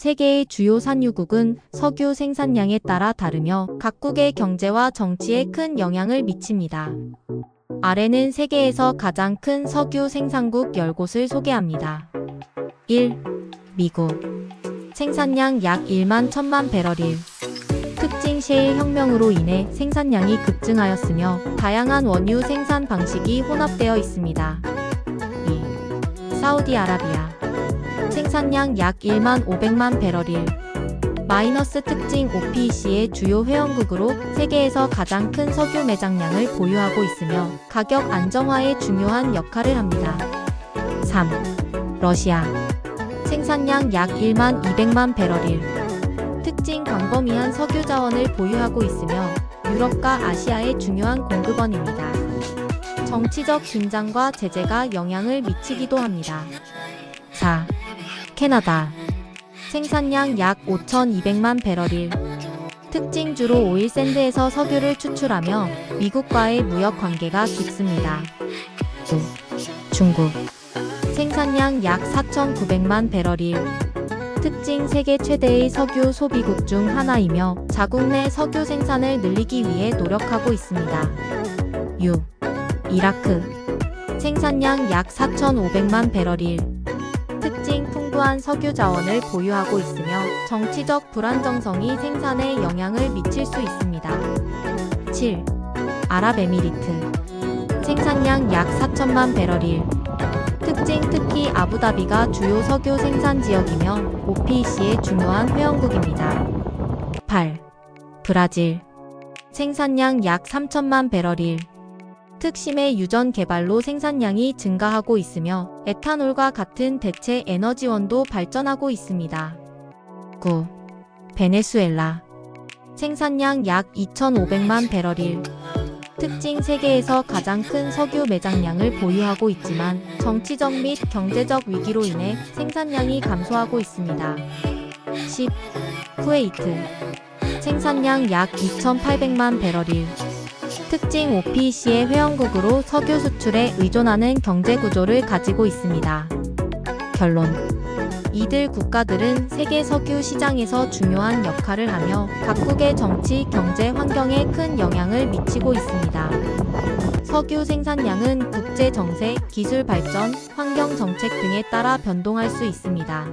세계의 주요 산유국은 석유 생산량에 따라 다르며 각국의 경제와 정치에 큰 영향을 미칩니다. 아래는 세계에서 가장 큰 석유 생산국 10곳을 소개합니다. 1. 미국 생산량 약 1만 1000만 배럴일 특징 셰일 혁명으로 인해 생산량이 급증하였으며 다양한 원유 생산 방식이 혼합되어 있습니다. 2. 사우디아라비아 생산량 약 1만 500만 배럴일 마이너스 특징 OPEC의 주요 회원국으로 세계에서 가장 큰 석유 매장량을 보유하고 있으며 가격 안정화에 중요한 역할을 합니다. 3. 러시아 생산량 약 1만 200만 배럴일 특징 광범위한 석유 자원을 보유하고 있으며 유럽과 아시아의 중요한 공급원입니다. 정치적 긴장과 제재가 영향을 미치기도 합니다. 4. 캐나다 생산량 약 5,200만 배럴일 특징 주로 오일 샌드에서 석유를 추출하며 미국과의 무역 관계가 깊습니다. 5. 중국 생산량 약 4,900만 배럴일 특징 세계 최대의 석유 소비국 중 하나이며 자국 내 석유 생산을 늘리기 위해 노력하고 있습니다. 6. 이라크 생산량 약 4,500만 배럴일 풍부한 석유 자원을 보유하고 있으며 정치적 불안정성이 생산에 영향을 미칠 수 있습니다. 7. 아랍에미리트 생산량 약 4천만 배럴일 특징 특히 아부다비가 주요 석유 생산 지역이며 OPEC의 중요한 회원국입니다. 8. 브라질 생산량 약 3천만 배럴일 특심의 유전 개발로 생산량이 증가하고 있으며 에탄올과 같은 대체 에너지원도 발전하고 있습니다. 9. 베네수엘라 생산량 약 2,500만 배럴일 특징 세계에서 가장 큰 석유 매장량을 보유하고 있지만 정치적 및 경제적 위기로 인해 생산량이 감소하고 있습니다. 10. 쿠웨이트 생산량 약 2,800만 배럴일 특징 OPEC의 회원국으로 석유 수출에 의존하는 경제 구조를 가지고 있습니다. 결론 이들 국가들은 세계 석유 시장에서 중요한 역할을 하며 각국의 정치, 경제 환경에 큰 영향을 미치고 있습니다. 석유 생산량은 국제 정세, 기술 발전, 환경 정책 등에 따라 변동할 수 있습니다.